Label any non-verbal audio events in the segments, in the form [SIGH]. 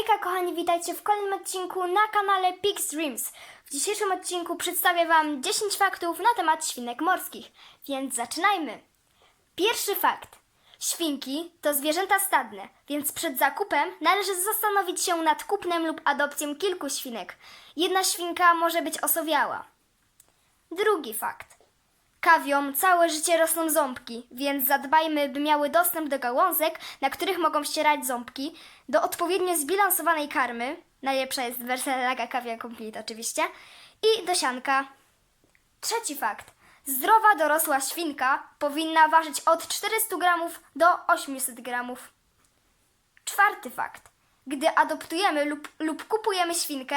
Hejka kochani, witajcie w kolejnym odcinku na kanale Pix Dreams. W dzisiejszym odcinku przedstawię Wam 10 faktów na temat świnek morskich, więc zaczynajmy. Pierwszy fakt. Świnki to zwierzęta stadne, więc przed zakupem należy zastanowić się nad kupnem lub adopcją kilku świnek. Jedna świnka może być osowiała. Drugi fakt. Kawiom całe życie rosną ząbki, więc zadbajmy, by miały dostęp do gałązek, na których mogą ścierać ząbki, do odpowiednio zbilansowanej karmy, najlepsza jest wersja Laga Kawia Complete oczywiście, i do sianka. Trzeci fakt. Zdrowa dorosła świnka powinna ważyć od 400 gramów do 800 gramów. Czwarty fakt. Gdy adoptujemy lub, lub kupujemy świnkę,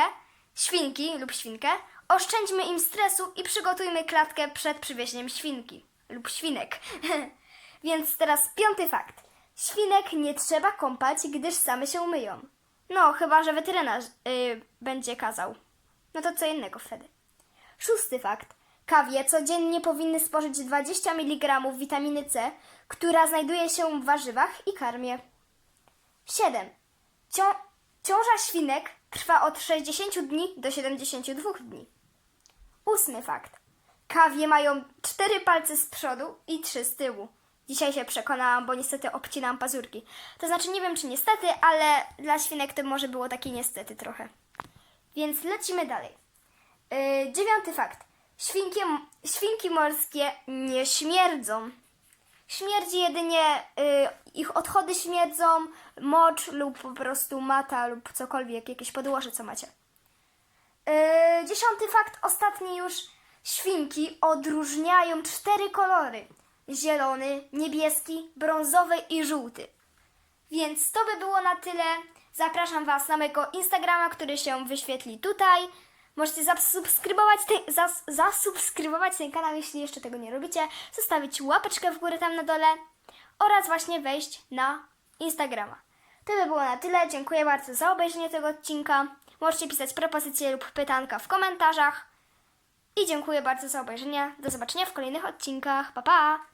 świnki lub świnkę, oszczędźmy im stresu i przygotujmy klatkę przed przywiezieniem świnki lub świnek. [LAUGHS] Więc teraz piąty fakt. Świnek nie trzeba kąpać, gdyż same się myją. No, chyba że weterynarz yy, będzie kazał. No to co innego wtedy. Szósty fakt. Kawie codziennie powinny spożyć 20 mg witaminy C, która znajduje się w warzywach i karmie. 7. Cią- ciąża świnek trwa od 60 dni do 72 dni. Ósmy fakt. Kawie mają cztery palce z przodu i trzy z tyłu. Dzisiaj się przekonałam, bo niestety obcinam pazurki. To znaczy nie wiem czy niestety, ale dla świnek to może było takie niestety trochę. Więc lecimy dalej. Yy, dziewiąty fakt. Świnki, świnki morskie nie śmierdzą. Śmierdzi jedynie y, ich odchody śmierdzą, mocz lub po prostu mata lub cokolwiek, jakieś podłoże, co macie. Dziesiąty fakt, ostatni już. Świnki odróżniają cztery kolory. Zielony, niebieski, brązowy i żółty. Więc to by było na tyle. Zapraszam Was na mojego Instagrama, który się wyświetli tutaj. Możecie zasubskrybować ten, zas, zasubskrybować ten kanał, jeśli jeszcze tego nie robicie. Zostawić łapeczkę w górę tam na dole oraz właśnie wejść na Instagrama. To by było na tyle. Dziękuję bardzo za obejrzenie tego odcinka. Możecie pisać propozycje lub pytanka w komentarzach. I dziękuję bardzo za obejrzenie. Do zobaczenia w kolejnych odcinkach. Pa pa!